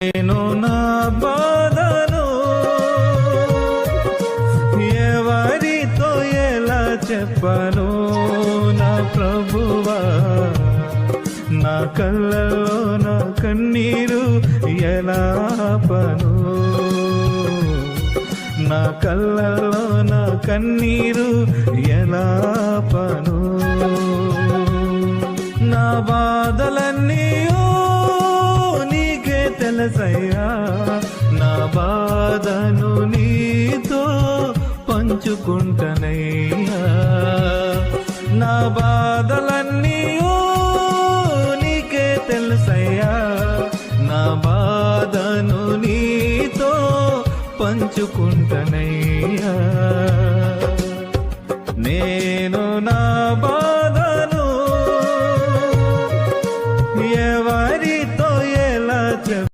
నేను నా బాధను ఎవరితో ఎలా చెప్పను? నా ప్రభువా నా కళ్ళలో నా కన్నీరు ఎలా పను నా కళ్ళలో నా కన్నీరు ఎలా పను నా బాధల ఏలసయ్యా నా బాధను నీతో పంచుకుంటనయ్యా. నా బాధలన్నీ నీకే తెలుసయ్యా. నా బాధను నీతో పంచుకుంటనయ్యా. నేను నా బాధను ఎవరితో ఎలా